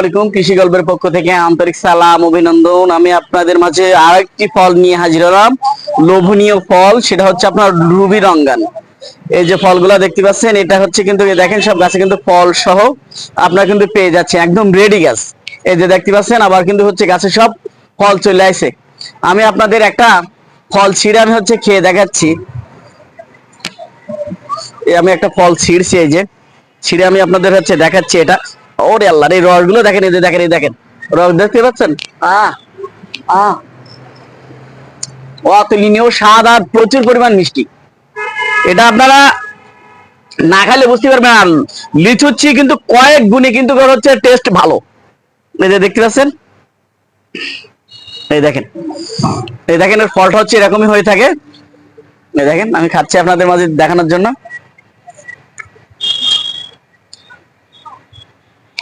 আলাইকুম কৃষি গল্পের পক্ষ থেকে আন্তরিক সালাম, অভিনন্দন। আমি আপনাদের মাঝে আরেকটি ফল নিয়ে হাজির হলাম। লোভনীয় ফল, সেটা হচ্ছে আপনার রুবি রঙ্গান। এই যে ফলগুলা দেখতে পাচ্ছেন, এটা হচ্ছে কিন্তু দেখেন সব গাছে কিন্তু ফল সহ আপনারা কিন্তু পেয়ে যাচ্ছেন, একদম রেডি গাছ। এই যে দেখতে পাচ্ছেন, আবার কিন্তু হচ্ছে গাছে সব ফল চলে আসে। আমি আপনাদের একটা ফল ছিঁড়ে আমি হচ্ছে খেয়ে দেখাচ্ছি। আমি একটা ফল ছিঁড়ছি, এই যে। ছিঁড়ে আমি আপনাদের হচ্ছে দেখাচ্ছি এটা। ওরে আল্লাহ এই রসগুলো দেখেন এই দেখেন এই দেখেন। দেখতে পাচ্ছেন? আহ আহ অতুলনীয় স্বাদ আর প্রচুর পরিমাণ মিষ্টি। এটা আপনারা না খাইলে বুঝতে পারবেন আর লিচুচ্ছি কিন্তু কয়েক গুণে কিন্তু হচ্ছে টেস্ট ভালো। এই যে দেখতে পাচ্ছেন? এই দেখেন। এই দেখেন এর ফলটা হচ্ছে এরকমই হয়ে থাকে। এই দেখেন আমি খাচ্ছি আপনাদের মাঝে দেখানোর জন্য।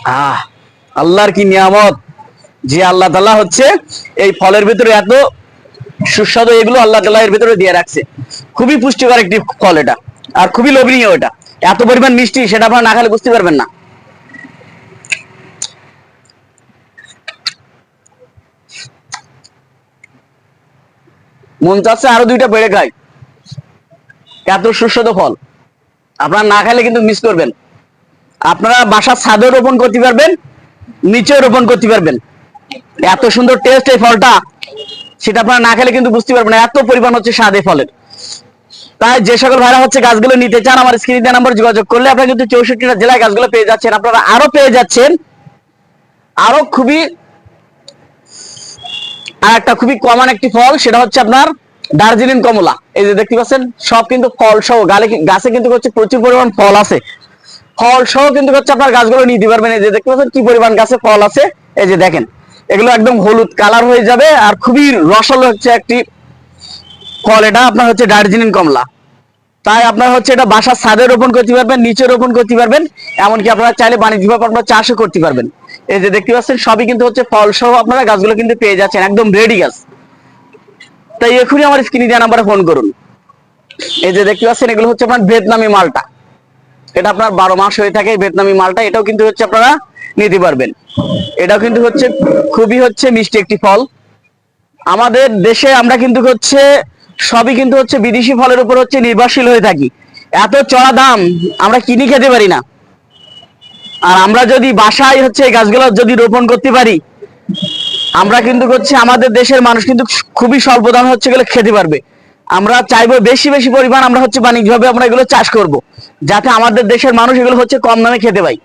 আহ, আল্লাহর কি নিয়ামত? যে আল্লাহ তাআলা হচ্ছে এই ফলের ভিতরে এত সুস্বাদু এগুলো আল্লাহ তাআলা এর ভিতরে দিয়ে রাখছে। খুবই পুষ্টিকর একটি ফল এটা, আর খুবই লোভনীয় এটা। এত পরিমাণ মিষ্টি সেটা আপনারা না খেলে বুঝতে পারবেন না। মন চাচ্ছে আরও দুইটা বেড়ে খাই। এত সুস্বাদু ফল। আপনারা না খেলে কিন্তু মিস করবেন। আপনারা বাসার ছাদেও রোপণ করতে পারবেন নিচেও রোপণ করতে পারবেন। এত সুন্দর টেস্ট এই ফলটা, সেটা আপনারা না খেলে কিন্তু বুঝতে পারবেন এত পরিমাণ হচ্ছে স্বাদ ফলের। তাই যে সকল ভাইরা হচ্ছে গাছগুলো নিতে চান, আমার স্ক্রিন নাম্বার যোগাযোগ করলে আপনারা কিন্তু চৌষট্টিটা জেলায় গাছগুলো পেয়ে যাচ্ছেন, আপনারা আরও পেয়ে যাচ্ছেন। আরও খুবই, আর একটা খুবই কমন একটি ফল, সেটা হচ্ছে আপনার দার্জিলিং কমলা। এই যে দেখতে পাচ্ছেন, সব কিন্তু ফল সহ, গালে গাছে কিন্তু হচ্ছে প্রচুর পরিমাণ ফল আছে। ফল সহ কিন্তু হচ্ছে আপনার গাছগুলো নিতে পারবেন। এই যে দেখতে পাচ্ছেন কি পরিমাণ গাছে ফল আছে। এই যে দেখেন, এগুলো একদম হলুদ কালার হয়ে যাবে আর খুবই রসালো হচ্ছে একটি ফল। এটা আপনার হচ্ছে দার্জিলিং কমলা। তাই আপনার হচ্ছে এটা বাসার ছাদে রোপণ করতে পারবেন, নিচে রোপণ করতে পারবেন, এমনকি আপনারা চাইলে বাণিজ্যিকভাবে আপনারা চাষও করতে পারবেন। এই যে দেখতে পাচ্ছেন, সবই কিন্তু হচ্ছে ফল সহ আপনারা গাছগুলো কিন্তু পেয়ে যাচ্ছেন, একদম রেডি গাছ। তাই এখনই আমার স্ক্রিনে দেওয়া নাম্বারে ফোন করুন। এই যে দেখতে পাচ্ছেন, এগুলো হচ্ছে আপনার ভিয়েতনামি মালটা। এটা আপনার বারো মাস হয়ে থাকে ভিয়েতনামি মালটা, এটাও কিন্তু হচ্ছে আপনারা নিতে পারবেন। এটাও কিন্তু হচ্ছে, খুবই হচ্ছে মিষ্টি একটি ফল। আমাদের দেশে আমরা কিন্তু হচ্ছে, সবই কিন্তু হচ্ছে বিদেশি ফলের উপর হচ্ছে নির্ভরশীল হয়ে থাকি। এত চড়া দাম, আমরা কিনি খেতে পারি না। আর আমরা যদি বাসায় হচ্ছে এই গাছগুলো যদি রোপণ করতে পারি, আমরা কিন্তু হচ্ছে আমাদের দেশের মানুষ কিন্তু খুবই স্বল্প দামে হচ্ছে গেলে খেতে পারবে। আমরা চাইব বেশি বেশি পরিমাণ আমরা হচ্ছে বাণিজ্যিকভাবে আমরা এগুলো চাষ করব, যাতে আমাদের দেশের মানুষ এগুলো হচ্ছে কম দামে খেতে পাই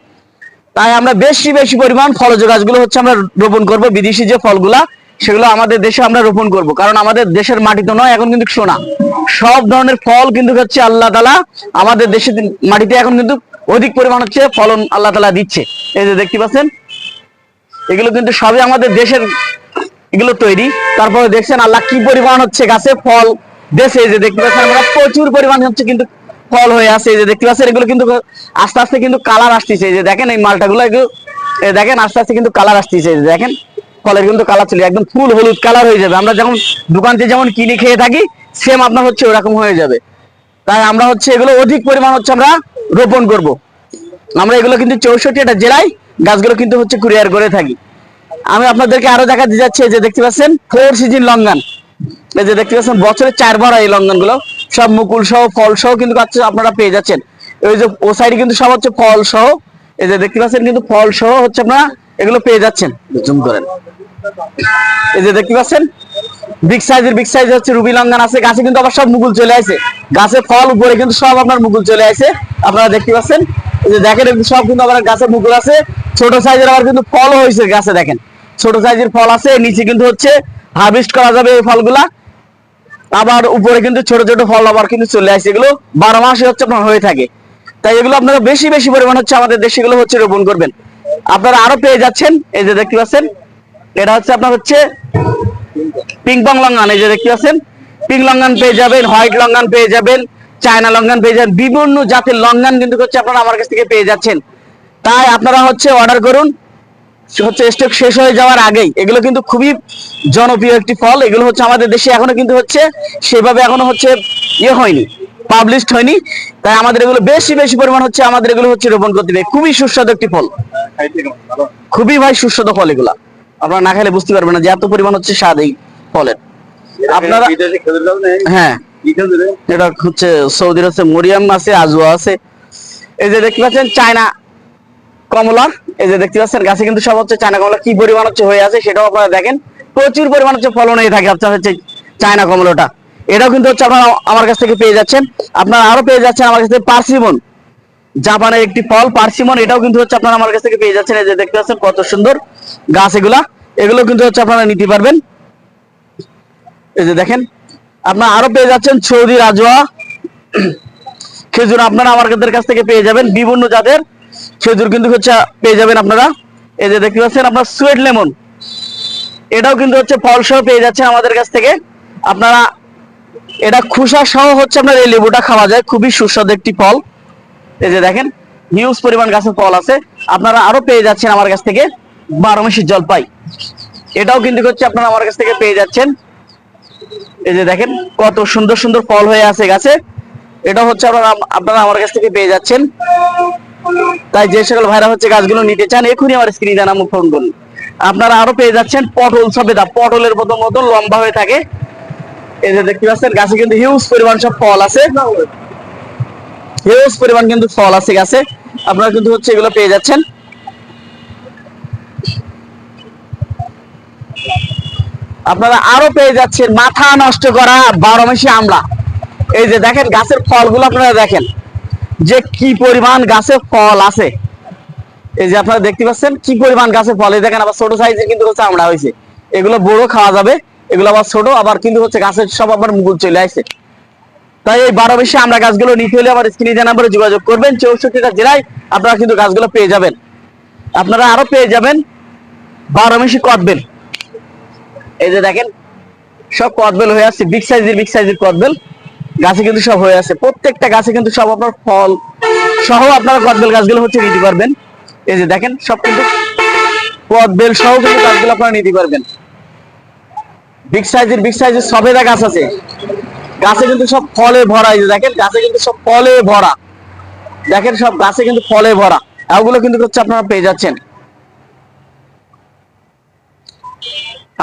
তাই আমরা বেশি বেশি পরিমাণ ফলজ গাছগুলো হচ্ছে আমরা রোপণ করব, বিদেশি যে ফলগুলা, সেগুলো আমাদের দেশে আমরা রোপণ করব। কারণ আমাদের দেশের মাটি তো নয়, এখন কিন্তু সোনা। সব ধরনের ফল কিন্তু হচ্ছে আল্লাহ তালা আমাদের দেশের মাটিতে এখন কিন্তু অধিক পরিমাণ হচ্ছে ফলন আল্লাহ তালা দিচ্ছে। এই যে দেখতে পাচ্ছেন, এগুলো কিন্তু সবই আমাদের দেশের এগুলো তৈরি। তারপরে দেখছেন আল্লাহ কি পরিমাণ হচ্ছে গাছে ফল দেশে যে দেখতে পাচ্ছেন আমরা প্রচুর পরিমাণ হচ্ছে কিন্তু ফল হয়ে আছে, এই যে দেখতে পাচ্ছেন, এগুলো কিন্তু আস্তে আস্তে কিন্তু কালার আসতেছে, এই যে দেখেন এই মালটাগুলো এগুলো দেখেন আস্তে আস্তে কিন্তু কালার আসতেছে, এই যে দেখেন, ফলের কিন্তু কালার চলে, একদম ফুল হলুদ কালার হয়ে যাবে। আমরা যখন দোকান থেকে যেমন কিনে খেয়ে থাকি সেম আপনার হচ্ছে ওরকম হয়ে যাবে। তাই আমরা হচ্ছে এগুলো অধিক পরিমাণ হচ্ছে আমরা রোপণ করব। আমরা এগুলো কিন্তু চৌষট্টিটা জেলায় গাছগুলো কিন্তু হচ্ছে কুরিয়ার করে থাকি। আমি আপনাদেরকে আরও দেখাতে যাচ্ছি, এই যে দেখতে পাচ্ছেন ফোর সিজন লঙ্গান। এই যে দেখতে পাচ্ছেন বছরে চারবার হয় এই লঙ্ঘনগুলো সব মুকুল সহ ফল সহ কিন্তু আপনারা পেয়ে যাচ্ছেন। ওই যে ও সাইডে কিন্তু সব হচ্ছে ফল সহ। এই যে দেখতে পাচ্ছেন কিন্তু ফল সহ হচ্ছে আপনারা এগুলো পেয়ে যাচ্ছেন। জুম করেন। এই যে দেখতে পাচ্ছেন বিগ সাইজের বিগ সাইজ হচ্ছে রুবি লঙ্ঘন আছে। গাছে কিন্তু আবার সব মুকুল চলে আসে। গাছে ফল উপরে কিন্তু সব আপনার মুকুল চলে আসে। আপনারা দেখতে পাচ্ছেন এই যে দেখেন সব কিন্তু আবার গাছে মুকুল আছে। ছোট সাইজের আবার কিন্তু ফলও হয়েছে গাছে দেখেন। ছোট সাইজের ফল আছে নিচে কিন্তু হচ্ছে হারভেস্ট করা যাবে এই ফলগুলা। আবার উপরে কিন্তু ছোট ছোট ফল আবার কিন্তু চলে আসে। এগুলো বারো মাসে হচ্ছে আপনার হয়ে থাকে। তাই এগুলো আপনারা বেশি বেশি পরিমাণ হচ্ছে আমাদের দেশে এগুলো হচ্ছে রোপণ করবেন। আপনারা আরও পেয়ে যাচ্ছেন, এই যে দেখতে পাচ্ছেন। এটা হচ্ছে আপনার হচ্ছে পিংপং লঙ্গান, এই যে দেখতে পাচ্ছেন। পিং লঙ্গান পেয়ে যাবেন, হোয়াইট লঙ্গান পেয়ে যাবেন, চায়না লঙ্গান পেয়ে যাবেন, বিভিন্ন জাতের লঙ্গান কিন্তু হচ্ছে আপনারা আমার কাছ থেকে পেয়ে যাচ্ছেন। তাই আপনারা হচ্ছে অর্ডার করুন। হচ্ছে স্টক শেষ হয়ে যাওয়ার আগেই। এগুলো কিন্তু খুবই জনপ্রিয় একটি ফল। এগুলো হচ্ছে আমাদের দেশে এখনও কিন্তু হচ্ছে সেভাবে এখনও হচ্ছে ইয়ে হয়নি পাবলিশড হয়নি। তাই আমাদের এগুলো বেশি বেশি পরিমাণ হচ্ছে আমাদের এগুলো হচ্ছে রোপণ করতে হবে। খুবই সুস্বাদু একটি ফল। খুবই ভাই সুস্বাদু ফল এগুলা। আপনারা না খেলে বুঝতে পারবেন না যে এত পরিমাণ হচ্ছে স্বাদ এই ফলের। আপনারা হ্যাঁ? এটা হচ্ছে সৌদির হচ্ছে মরিয়াম আছে আজুয়া আছে। এই যে দেখতে পাচ্ছেন, চায়না কমলা। এই যে দেখতে পাচ্ছেন, গাছে কিন্তু সব হচ্ছে চায়না কমলা কি পরিমাণ হচ্ছে হয়ে আছে সেটাও আপনারা দেখেন। প্রচুর পরিমাণ হচ্ছে ফলন হয়ে থাকে, আপনার হচ্ছে চায়না কমলাটা। এটাও কিন্তু হচ্ছে আপনারা আমার কাছ থেকে পেয়ে যাচ্ছেন। আপনারা আরও পেয়ে যাচ্ছেন আমার কাছ থেকে পার্সিমন। জাপানের একটি ফল, পার্সিমন, এটাও কিন্তু হচ্ছে আপনারা আমার কাছ থেকে পেয়ে যাচ্ছেন। এই যে দেখতে পাচ্ছেন, কত সুন্দর গাছ এগুলা। এগুলো কিন্তু হচ্ছে আপনারা নিতে পারবেন। এই যে দেখেন, আপনারা আরও পেয়ে যাচ্ছেন সৌদি রাজোয়া খেজুর আপনারা আমাদের কাছ থেকে পেয়ে যাবেন। বিভিন্ন জাতের খেজুর কিন্তু হচ্ছে পেয়ে যাবেন আপনারা। এই যে দেখতে পাচ্ছেন আপনার সুয়েট লেমন এটাও কিন্তু হচ্ছে ফল সহ পেয়ে যাচ্ছেন আমাদের কাছ থেকে। আপনারা এটা খুসা সহ হচ্ছে আপনার এই লেবুটা খাওয়া যায়। খুবই সুস্বাদু একটি ফল। এই যে দেখেন হিউজ পরিমাণ গাছের ফল আছে। আপনারা আরও পেয়ে যাচ্ছেন আমার কাছ থেকে বারো মাসি জলপাই। এটাও কিন্তু হচ্ছে আপনারা আমার কাছ থেকে পেয়ে যাচ্ছেন। এই যে দেখেন, কত সুন্দর সুন্দর ফল হয়ে আছে গাছে। এটা হচ্ছে আপনারা আপনারা আমার কাছ থেকে পেয়ে যাচ্ছেন। তাই যে সকল ভাইরা হচ্ছে গাছগুলো নিতে চান, এখনই আমার স্ক্রিনে জানা ফোন করুন। আপনারা আরও পেয়ে যাচ্ছেন পটল সবেদা। পটলের মতো মতো লম্বা হয়ে থাকে। এই যে দেখতে পাচ্ছেন, গাছে কিন্তু হিউজ পরিমাণ সব ফল আছে। হিউজ পরিমাণ কিন্তু ফল আছে গাছে। আপনারা কিন্তু হচ্ছে এগুলো পেয়ে যাচ্ছেন। আপনারা আরও পেয়ে যাচ্ছেন। মাথা নষ্ট করা বারো মাসি আমলা। এই যে দেখেন, গাছের ফলগুলো আপনারা দেখেন। যে কি পরিমাণ গাছে ফল আছে। এই যে আপনারা দেখতে পাচ্ছেন, কি পরিমাণ গাছে ফল। দেখেন আবার ছোট সাইজের কিন্তু হচ্ছে আমড়া হয়েছে। এগুলো বড় খাওয়া যাবে, এগুলো আবার ছোট, আবার কিন্তু হচ্ছে গাছের সব আবার মুকুল চলে আসছে তাই এই বারো বেশি আমরা গাছগুলো নিতে হলে আমার স্ক্রিনে দেওয়া নাম্বারে যোগাযোগ করবেন, চৌষট্টিটা জেলায় আপনারা কিন্তু গাছগুলো পেয়ে যাবেন। আপনারা আরও পেয়ে যাবেন, বারো মেশি কটবেল এই যে দেখেন, সব কদবেল হয়ে আছে বিগ সাইজের বিগ সাইজের কদবেল। গাছে কিন্তু সব হয়ে আছে। প্রত্যেকটা গাছে কিন্তু সব আপনার ফল সহ আপনারা কদবেল গাছগুলো হচ্ছে নিতে পারবেন। এই যে দেখেন, সব কিন্তু কদবেল সহ কিন্তু গাছগুলো আপনারা নিতে পারবেন। বিগ সাইজের বিগ সাইজের সবেদা গাছ আছে। গাছে কিন্তু সব ফলে ভরা, এই যে দেখেন, গাছে কিন্তু সব ফলে ভরা। দেখেন, সব গাছে কিন্তু ফলে ভরা। এগুলো কিন্তু হচ্ছে আপনারা পেয়ে যাচ্ছেন।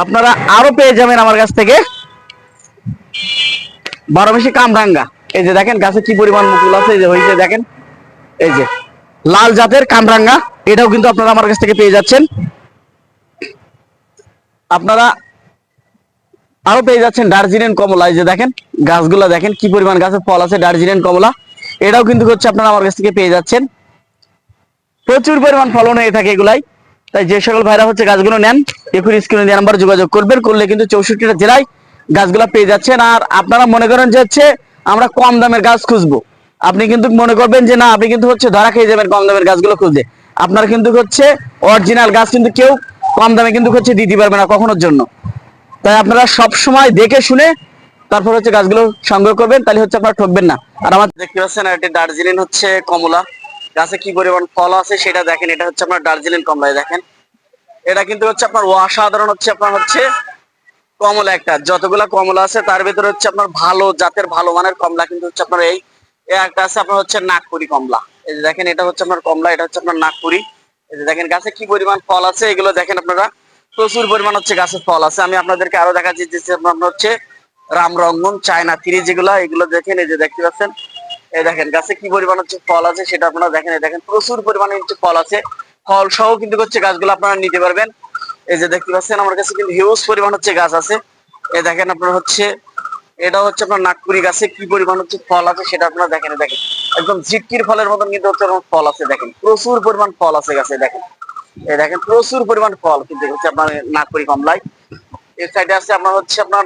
আপনারা আরও পেয়ে যাবেন আমার কাছ থেকে। বারো মাসি কামরাঙ্গা। এই যে দেখেন গাছে কি পরিমাণ মুকুল আছে, এই যে হয়েছে, দেখেন। এই যে লাল জাতের কামরাঙ্গা, এটাও কিন্তু আপনারা আমার কাছ থেকে পেয়ে যাচ্ছেন। আপনারা আরও পেয়ে যাচ্ছেন দার্জিলিং কমলা, এই যে দেখেন, গাছগুলো দেখেন কি পরিমাণ গাছের ফল আছে, দার্জিলিং কমলা। এটাও কিন্তু হচ্ছে আপনারা আমার কাছ থেকে পেয়ে যাচ্ছেন। প্রচুর পরিমাণ ফলন হয়ে থাকে এগুলাই। তাই যে সকল ভাইরা হচ্ছে গাছগুলো নেন এখন স্ক্রিনে দেওয়া নাম্বার যোগাযোগ করবেন, করলে কিন্তু চৌষট্টিটা জেলায় গাছগুলো পেয়ে যাচ্ছেন। আর আপনারা মনে করেন যে হচ্ছে আমরা কম দামের গাছ খুঁজবো। আপনি কিন্তু মনে করবেন যে না, আপনি কিন্তু হচ্ছে ধরা খেয়ে যাবেন কম দামের গাছগুলো খুঁজে আপনার কিন্তু হচ্ছে অরিজিনাল গাছ কিন্তু কেউ কম দামে কিন্তু হচ্ছে দিতে পারবে না কখনোর জন্য। তাই আপনারা সব সময় দেখে শুনে তারপর হচ্ছে গাছগুলো সংগ্রহ করবেন, তাহলে হচ্ছে আপনারা ঠকবেন না। আর আমার দেখতে পাচ্ছেন এটি দার্জিলিং হচ্ছে কমলা। গাছে কি পরিমাণ ফল আছে সেটা দেখেন, এটা হচ্ছে আপনার দার্জিলিং কমলায় দেখেন। এটা কিন্তু হচ্ছে আপনার অসাধারণ হচ্ছে, আপনার হচ্ছে কমলা একটা, যতগুলা কমলা আছে তার ভিতরে হচ্ছে আপনার ভালো, জাতের ভালো মানের কমলা কিন্তু হচ্ছে আপনার এই একটা আছে আপনার হচ্ছে নাগপুরি কমলা। এই যে দেখেন, এটা হচ্ছে আপনার কমলা, এটা হচ্ছে আপনার নাগপুরি। এই যে দেখেন, গাছে কি পরিমাণ ফল আছে এগুলো দেখেন আপনারা। প্রচুর পরিমাণ হচ্ছে গাছের ফল আছে। আমি আপনাদেরকে আরও দেখাচ্ছি যে আপনার হচ্ছে রাম রামরঙ্গন, চায়না থ্রি যেগুলো, এগুলো দেখেন, এই যে দেখতে পাচ্ছেন। এই দেখেন, গাছে কি পরিমাণ হচ্ছে ফল আছে সেটা আপনারা দেখেন। এই দেখেন, প্রচুর পরিমাণে হচ্ছে ফল আছে। ফল সহ কিন্তু হচ্ছে গাছগুলো আপনারা নিতে পারবেন। এই যে দেখতে পাচ্ছেন, আমার কাছে কিন্তু হিউজ পরিমাণ হচ্ছে গাছ আছে। এ দেখেন আপনার হচ্ছে, এটা হচ্ছে আপনার নাগপুরি গাছে কি পরিমাণ হচ্ছে ফল আছে সেটা আপনারা দেখেন দেখেন। একদম ঝিটকির ফলের মতন কিন্তু হচ্ছে ফল আছে, দেখেন। প্রচুর পরিমাণ ফল আছে গাছে, দেখেন। এই দেখেন, প্রচুর পরিমাণ ফল কিন্তু হচ্ছে আপনার নাগপুরি কমলায়। এর সাইডে আছে আপনার হচ্ছে আপনার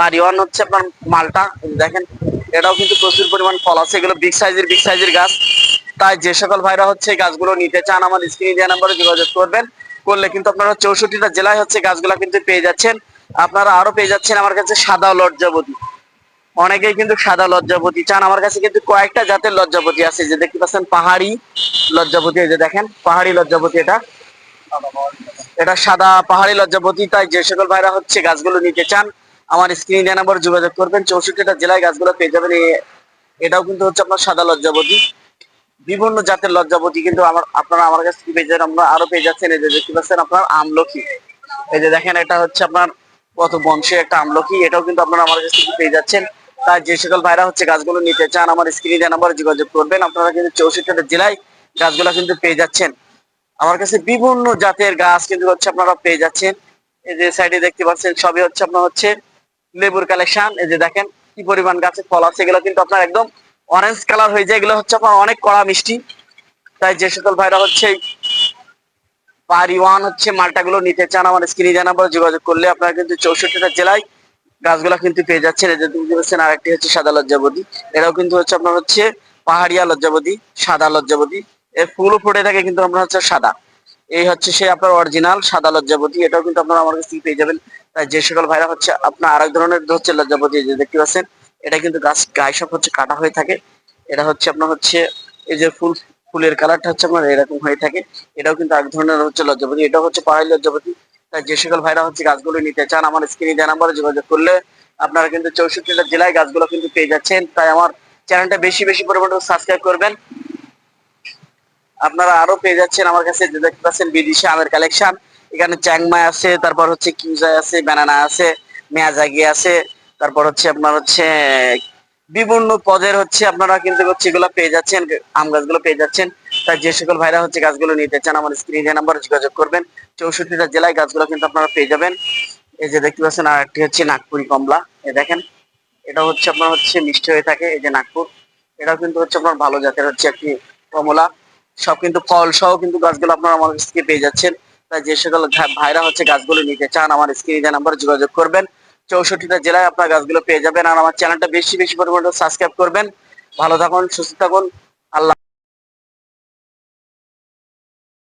বাড়িওয়ান হচ্ছে আপনার মালটা, দেখেন। এটাও কিন্তু প্রচুর পরিমাণ ফল আছে, এগুলো বিগ সাইজের বিগ সাইজের গাছ। তাই যে সকল ভাইরা হচ্ছে গাছগুলো নিতে চান আমার স্ক্রিনে দেওয়া নাম্বারে যোগাযোগ করবেন। করলে কিন্তু আপনারা চৌষট্টিটা জেলায় হচ্ছে গাছগুলা কিন্তু পেয়ে যাচ্ছেন। আপনারা আরও পেয়ে যাচ্ছেন আমার কাছে সাদা লজ্জাবতী। অনেকেই কিন্তু সাদা লজ্জাপতি চান। আমার কাছে কিন্তু কয়েকটা জাতের লজ্জাপতি আছে। যে দেখতে পাচ্ছেন, পাহাড়ি লজ্জাপতি এই যে দেখেন, পাহাড়ি লজ্জাপতি এটা। এটা সাদা পাহাড়ি লজ্জাপতি তাই যে সকল ভাইরা হচ্ছে গাছগুলো নিতে চান, আমার স্ক্রিনে নাম্বার যোগাযোগ করবেন। চৌষট্টিটা জেলায় গাছগুলো পেয়ে যাবেন। এটাও কিন্তু হচ্ছে আপনার সাদা লজ্জাবতী। বিভিন্ন জাতের লজ্জাবতী, কিন্তু আমার, আপনারা আমার কাছে যাবেন, আমরা আরও পেয়ে যাচ্ছেন। এই যে দেখতে পাচ্ছেন আপনার আমলকি। এই যে দেখেন, এটা হচ্ছে আপনার কত বংশের একটা আমলকি, এটাও কিন্তু আপনারা আমার কাছ থেকে পেয়ে যাচ্ছেন। তাই যে সকল ভাইরা হচ্ছে গাছগুলো নিতে চান, আমার স্ক্রিনে দেওয়া নাম্বারে যোগাযোগ করবেন, আপনারা কিন্তু চৌষট্টিটা জেলায় গাছগুলো কিন্তু পেয়ে যাচ্ছেন। আমার কাছে বিভিন্ন জাতের গাছ কিন্তু হচ্ছে আপনারা পেয়ে যাচ্ছেন। এই যে সাইডে দেখতে পাচ্ছেন, সবই হচ্ছে আপনার হচ্ছে লেবুর কালেকশন। এই যে দেখেন, কি পরিমাণ গাছে ফল আছে, এগুলো কিন্তু আপনার একদম অরেঞ্জ কালার হয়ে যায়, এগুলো হচ্ছে আপনার অনেক কড়া মিষ্টি। তাই যে সকল ভাইরা হচ্ছে পারি ওয়ান হচ্ছে মালটাগুলো নিতে চান, আমার স্ক্রিনে জানাবার যোগাযোগ করলে আপনারা কিন্তু চৌষট্টিটা জেলায় গাছগুলা কিন্তু পেয়ে যাচ্ছেন। এই যে তুমি দেখছেন আর একটি হচ্ছে সাদা লজ্জাবতী। এটাও কিন্তু হচ্ছে আপনার হচ্ছে পাহাড়িয়া লজ্জাবতী, সাদা লজ্জাবতী। এর ফুলও ফুটে থাকে, কিন্তু আপনার হচ্ছে সাদা। এই হচ্ছে সে আপনার অরিজিনাল সাদা লজ্জাবতী, এটাও কিন্তু আপনারা আমার কাছ থেকে পেয়ে যাবেন। তাই যে সকল ভাইরা হচ্ছে আপনার আরেক ধরনের হচ্ছে লজ্জাবতী, এই যে দেখতে পাচ্ছেন এটা কিন্তু গাছ গায়ে সব হচ্ছে কাটা হয়ে থাকে। এটা হচ্ছে আপনার হচ্ছে এই যে ফুল, ফুলের কালারটা হচ্ছে আপনার এরকম হয়ে থাকে। এটাও কিন্তু এক ধরনের হচ্ছে লজ্জাপতি, এটাও হচ্ছে পাহাড়ি লজ্জাপতি। তাই যে সকল ভাইরা হচ্ছে গাছগুলো নিতে চান, আমার স্ক্রিনে দেওয়া নাম্বারে যোগাযোগ করলে আপনারা কিন্তু চৌষট্টিটা জেলায় গাছগুলো কিন্তু পেয়ে যাচ্ছেন। তাই আমার চ্যানেলটা বেশি বেশি পরিমাণে সাবস্ক্রাইব করবেন। আপনারা আরও পেয়ে যাচ্ছেন আমার কাছে যে দেখতে পাচ্ছেন বিদেশি আমের কালেকশন। এখানে চ্যাংমাই আছে, তারপর হচ্ছে কিউজাই আছে, ব্যানানা আছে, মেয়াজাগি আছে তারপর হচ্ছে আপনার হচ্ছে, বিভিন্ন পদের হচ্ছে আপনারা কিন্তু হচ্ছে এগুলো পেয়ে যাচ্ছেন, আম গাছগুলো পেয়ে যাচ্ছেন। তাই যে সকল ভাইরা হচ্ছে গাছগুলো নিতে চান, আমার স্ক্রিনে নাম্বার যোগাযোগ করবেন। চৌষট্টিটা জেলায় গাছগুলো কিন্তু আপনারা পেয়ে যাবেন। এই যে দেখতে পাচ্ছেন, আর একটি হচ্ছে নাগপুরি কমলা। এই দেখেন, এটা হচ্ছে আপনার হচ্ছে মিষ্টি হয়ে থাকে, এই যে নাগপুর। এটাও কিন্তু হচ্ছে আপনার ভালো জাতের হচ্ছে একটি কমলা। সব কিন্তু ফল সহ কিন্তু গাছগুলো আপনারা আমার কাছ থেকে পেয়ে যাচ্ছেন। তাই যে সকল ভাইরা হচ্ছে গাছগুলো নিতে চান, আমার স্ক্রিনে নাম্বার যোগাযোগ করবেন। চৌষট্টিটা জেলায় আপনার গাছগুলো পেয়ে যাবেন। আর আমার চ্যানেলটা বেশি বেশি পরিমাণে সাবস্ক্রাইব করবেন। ভালো থাকুন, সুস্থ থাকুন। আল্লাহ